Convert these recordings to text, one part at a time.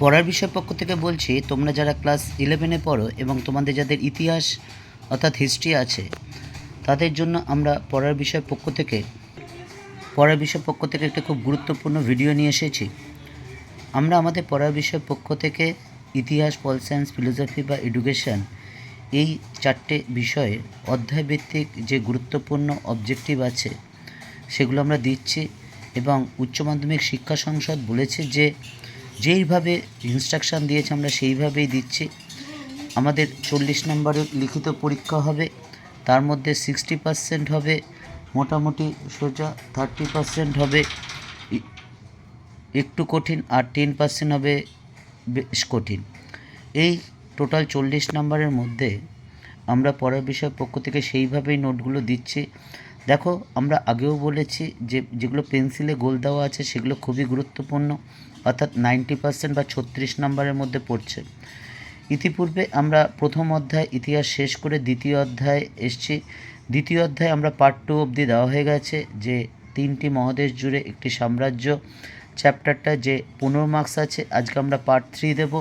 পড়ার বিষয় পক্ষ থেকে বলছি, তোমরা যারা ক্লাস ইলেভেনে পড়ো এবং তোমাদের যাদের ইতিহাস অর্থাৎ হিস্ট্রি আছে, তাদের জন্য আমরা পড়ার বিষয় পক্ষ থেকে, পড়ার বিষয় পক্ষ থেকে একটা খুব গুরুত্বপূর্ণ ভিডিও নিয়ে এসেছি। আমরা আমাদের পড়ার বিষয় পক্ষ থেকে ইতিহাস, পল সায়েন্স ফিলোসফি বা এডুকেশন এই চারটে বিষয়ে অধ্যায়ভিত্তিক যে গুরুত্বপূর্ণ অবজেক্টিভ আছে, সেগুলো আমরা দিচ্ছি এবং উচ্চ মাধ্যমিক শিক্ষা সংসদ বলেছে যে যেইভাবে ইনস্ট্রাকশান দিয়েছে আমরা সেইভাবেই দিচ্ছি। আমাদের চল্লিশ নম্বরের লিখিত পরীক্ষা হবে, তার মধ্যে সিক্সটি পার্সেন্ট হবে, মোটামুটি সোজা থার্টি পার্সেন্ট হবে একটু কঠিন আর টেন পার্সেন্ট হবে বেশ কঠিন। এই টোটাল চল্লিশ নম্বরের মধ্যে আমরা পড়ার বিষয় পক্ষ থেকে সেইভাবেই নোটগুলো দিচ্ছি। দেখো, আমরা আগেও বলেছি যে যেগুলো পেন্সিলে গোল দেওয়া আছে সেগুলো খুবই গুরুত্বপূর্ণ। অর্থাৎ নাইনটি পার্সেন্ট বা ছত্রিশ নম্বরের মধ্যে পড়ছে। ইতিপূর্বে আমরা প্রথম অধ্যায় ইতিহাস শেষ করে দ্বিতীয় অধ্যায় এসছি। দ্বিতীয় অধ্যায় আমরা পার্ট টু অবধি দেওয়া হয়ে গেছে যে তিনটি মহাদেশ জুড়ে একটি সাম্রাজ্য। চ্যাপ্টারটা যে পনেরো মার্কস আছে, আজকে আমরা পার্ট থ্রি দেবো।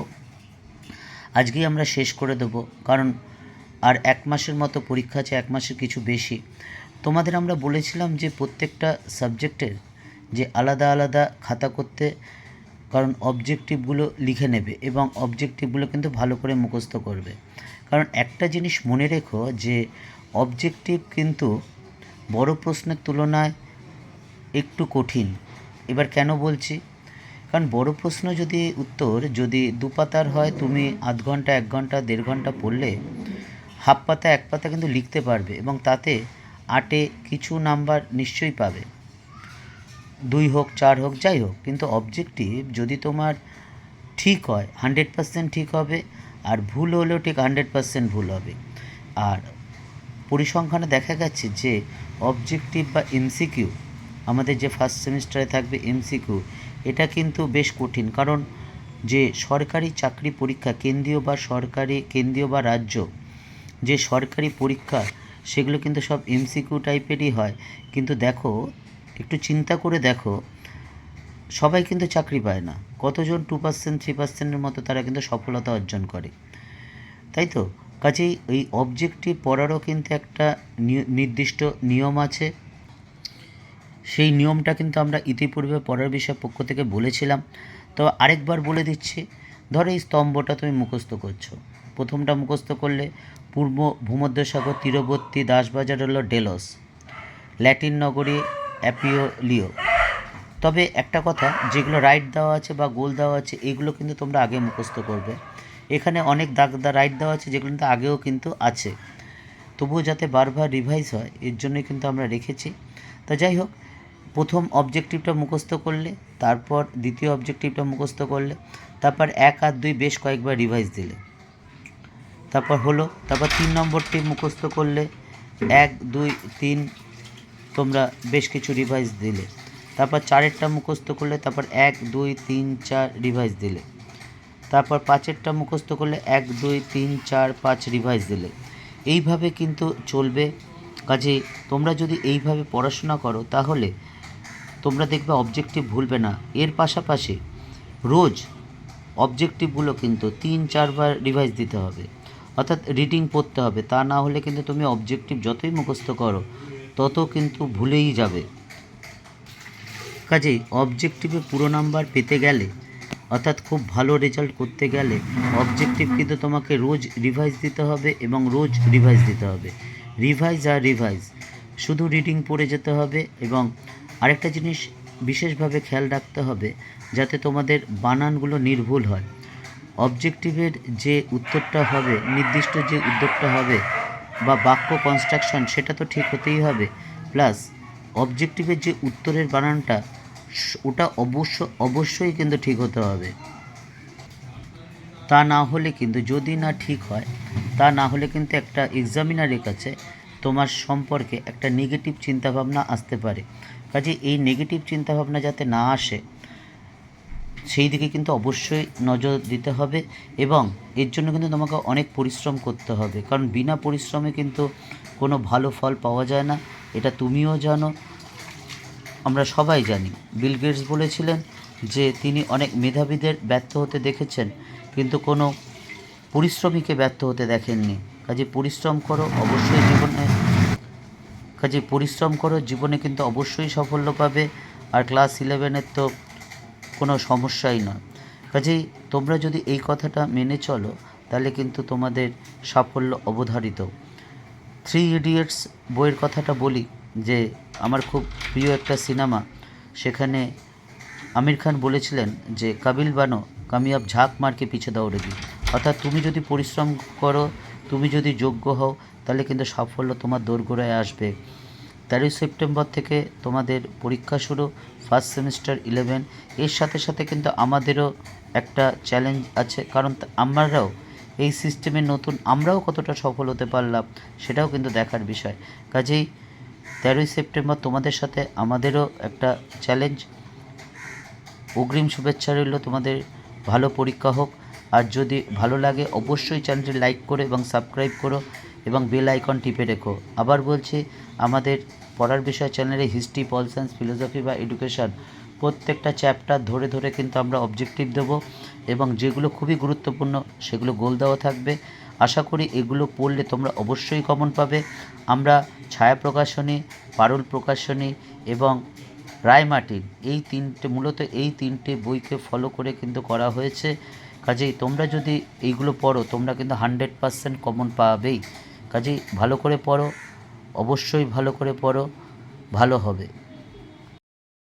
আজকেই আমরা শেষ করে দেবো, কারণ আর এক মাসের মতো পরীক্ষা আছে, এক মাসের কিছু বেশি। তোমাদের আমরা বলেছিলাম যে প্রত্যেকটা সাবজেক্টের যে আলাদা আলাদা খাতা করতে কারণ অবজেক্টিভগুলো লিখে নেবে এবং অবজেক্টিভগুলো কিন্তু ভালো করে মুখস্থ করবে। কারণ একটা জিনিস মনে রেখো যে অবজেক্টিভ কিন্তু বড় প্রশ্নের তুলনায় একটু কঠিন। এবার কেন বলছি? কারণ বড় প্রশ্ন যদি উত্তর যদি দু পাতার হয়, তুমি আধ ঘণ্টা, এক ঘণ্টা, দেড় ঘণ্টা পড়লে হাফ পাতা, এক পাতা কিন্তু লিখতে পারবে এবং তাতে আটে কিছু নাম্বার নিশ্চয়ই পাবে। দুই হোক, চার হোক, যাই হোক, কিন্তু অবজেক্টিভ যদি তোমার ঠিক হয় হান্ড্রেড পার্সেন্ট ঠিক হবে, আর ভুল হলেও ঠিক হান্ড্রেড পার্সেন্ট ভুল হবে। আর পরিসংখ্যানে দেখা গেছে যে অবজেক্টিভ বা এমসিকিউ আমাদের যে ফার্স্ট সেমিস্টারে থাকবে এমসিকিউ এটা কিন্তু বেশ কঠিন। কারণ যে সরকারি চাকরি পরীক্ষা, কেন্দ্রীয় বা সরকারি, কেন্দ্রীয় বা রাজ্য, যে সরকারি পরীক্ষা, সেগুলো কিন্তু সব এমসিকিউ টাইপেরই হয়। কিন্তু দেখো একটু চিন্তা করে দেখো, সবাই কিন্তু চাকরি পায় না। কতজন টু পার্সেন্ট থ্রি পার্সেন্টের মতো তারা কিন্তু সফলতা অর্জন করে। তাই তো? কাজেই এই অবজেক্টিভ পড়ারও কিন্তু একটা নির্দিষ্ট নিয়ম আছে। সেই নিয়মটা কিন্তু আমরা ইতিপূর্বে পড়ার বিষয় পক্ষ থেকে বলেছিলাম। তো আরেকবার বলে দিচ্ছি, ধরো এই স্তম্ভটা তুমি মুখস্থ করছ। প্রথমটা মুখস্থ করলে পূর্ব ভূমধ্যসাগর, তীরবর্তী দাসবাজার হলো ডেলস। ল্যাটিন নগরী অ্যাপিওলিও তবে একটা কথা, যেগুলো রাইট দেওয়া আছে বা গোল দেওয়া আছে, এগুলো কিন্তু তোমরা আগে মুখস্থ করবে। এখানে অনেক দাগ রাইট দেওয়া আছে, যেগুলো কিন্তু আগেও কিন্তু আছে। তবুও যাতে বারবার রিভাইজ হয়, এর জন্যই কিন্তু আমরা রেখেছি। তা যাই হোক, প্রথম অবজেক্টিভটা মুখস্থ করলে, তারপর দ্বিতীয় অবজেক্টিভটা মুখস্থ করলে, তারপর এক আর দুই বেশ কয়েকবার রিভাইজ দিলে। তারপর হলো, তারপর তিন নম্বরটি মুখস্থ করলে, এক, দুই, তিন তোমরা বেশ কিছু রিভাইজ দিলে। তারপর চারেরটা মুখস্থ করলে, তারপর এক, দুই, তিন, চার রিভাইজ দিলে। তারপর পাঁচেরটা মুখস্থ করলে, এক, দুই, তিন, চার, পাঁচ রিভাইজ দিলে। এইভাবে কিন্তু চলবে। কাজে তোমরা যদি এইভাবে পড়াশোনা করো, তাহলে তোমরা দেখবে অবজেক্টিভ ভুলবে না। এর পাশাপাশি রোজ অবজেক্টিভগুলো কিন্তু তিন, চারবার রিভাইজ দিতে হবে। অর্থাৎ রিডিং পড়তে হবে। তা না হলে কিন্তু তুমি অবজেক্টিভ যতই মুখস্থ করো তত কিন্তু ভুলেই যাবে। কাজেই অবজেক্টিভে পুরো নাম্বার পেতে গেলে, অর্থাৎ খুব ভালো রেজাল্ট করতে গেলে অবজেক্টিভ কিন্তু তোমাকে রোজ রিভাইজ দিতে হবে এবং রোজ রিভাইজ দিতে হবে। রিভাইজ আর রিভাইজ শুধু রিডিং পড়ে যেতে হবে এবং আরেকটা জিনিস বিশেষভাবে খেয়াল রাখতে হবে যাতে তোমাদের বানানগুলো নির্ভুল হয়। অবজেক্টিভের যে উত্তরটা হবে, নির্দিষ্ট যে উদ্যোগটা হবে বা বাক্য কনস্ট্রাকশন সেটা তো ঠিক হতেই হবে। প্লাস অবজেক্টিভের যে উত্তরের বানানটা ওটা অবশ্য, অবশ্যই কিন্তু ঠিক হতে হবে। তা না হলে কিন্তু যদি না ঠিক হয়, তা না হলে কিন্তু একটা এক্সামিনারের কাছে তোমার সম্পর্কে একটা নেগেটিভ চিন্তাভাবনা আসতে পারে। কাজে এই নেগেটিভ চিন্তাভাবনা যাতে না আসে সেই দিকে কিন্তু অবশ্যই নজর দিতে হবে এবং এর জন্য কিন্তু তোমাকে অনেক পরিশ্রম করতে হবে। কারণ বিনা পরিশ্রমে কিন্তু কোনো ভালো ফল পাওয়া যায় না। এটা তুমিও জানো। আমরা সবাই জানি, বিল গেটস বলেছিলেন যে তিনি অনেক মেধাবীদের ব্যর্থ হতে দেখেছেন, কিন্তু কোনো পরিশ্রমীকে ব্যর্থ হতে দেখেননি। কাজে পরিশ্রম করো, অবশ্যই জীবনে, কাজে পরিশ্রম করো, জীবনে কিন্তু অবশ্যই সাফল্য পাবে। আর ক্লাস ইলেভেনের তো কোনো সমস্যাই নয়। কাজেই তোমরা যদি এই কথাটা মেনে চলো, তাহলে কিন্তু তোমাদের সাফল্য অবধারিত। থ্রি ইডিয়টস বইয়ের কথাটা বলি, যে আমার খুব প্রিয় একটা সিনেমা। সেখানে আমির খান বলেছিলেন যে, কাবিল বানো, কামিয়াব ঝাঁক মারকে পিছে দৌড়ে দিই অর্থাৎ তুমি যদি পরিশ্রম করো, তুমি যদি যোগ্য হও, তাহলে কিন্তু সাফল্য তোমার দোরগোড়ায় আসবে। তেরোই সেপ্টেম্বর থেকে তোমাদের পরীক্ষা শুরু ফার্স্ট সেমিস্টার ইলেভেন এর সাথে সাথে কিন্তু আমাদেরও একটা চ্যালেঞ্জ আছে, কারণ আমরাও এই সিস্টেমে নতুন, আমরাও কতটা সফল হতে পারলাম সেটাও কিন্তু দেখার বিষয়। কাজেই তেরোই সেপ্টেম্বর তোমাদের সাথে আমাদেরও একটা চ্যালেঞ্জ অগ্রিম শুভেচ্ছা রইল তোমাদের, ভালো পরীক্ষা হোক। আর যদি ভালো লাগে অবশ্যই চ্যানেলটি লাইক করো এবং সাবস্ক্রাইব করো। এবং বেল আইকন টিপে রেখো। আবার বলছি, আমাদের পড়ার বিষয় চ্যানেলে হিস্ট্রি পল সায়েন্স ফিলোসফি বা এডুকেশন প্রত্যেকটা চ্যাপ্টার ধরে ধরে কিন্তু আমরা অবজেক্টিভ দেব এবং যেগুলো খুবই গুরুত্বপূর্ণ সেগুলো গোল দেওয়া থাকবে। আশা করি এগুলো পড়লে তোমরা অবশ্যই কমন পাবে। আমরা ছায়া প্রকাশনী, পারুল প্রকাশনী এবং রায় মার্টিন এই তিনটে, মূলত এই তিনটে বইকে ফলো করে কিন্তু করা হয়েছে। কাজেই তোমরা যদি এইগুলো পড়ো, তোমরা কিন্তু হান্ড্রেড পারসেন্ট কমন পাবেই। কাজেই ভালো করে পড়ো অবশ্যই ভালো করে পড়ো ভালো হবে।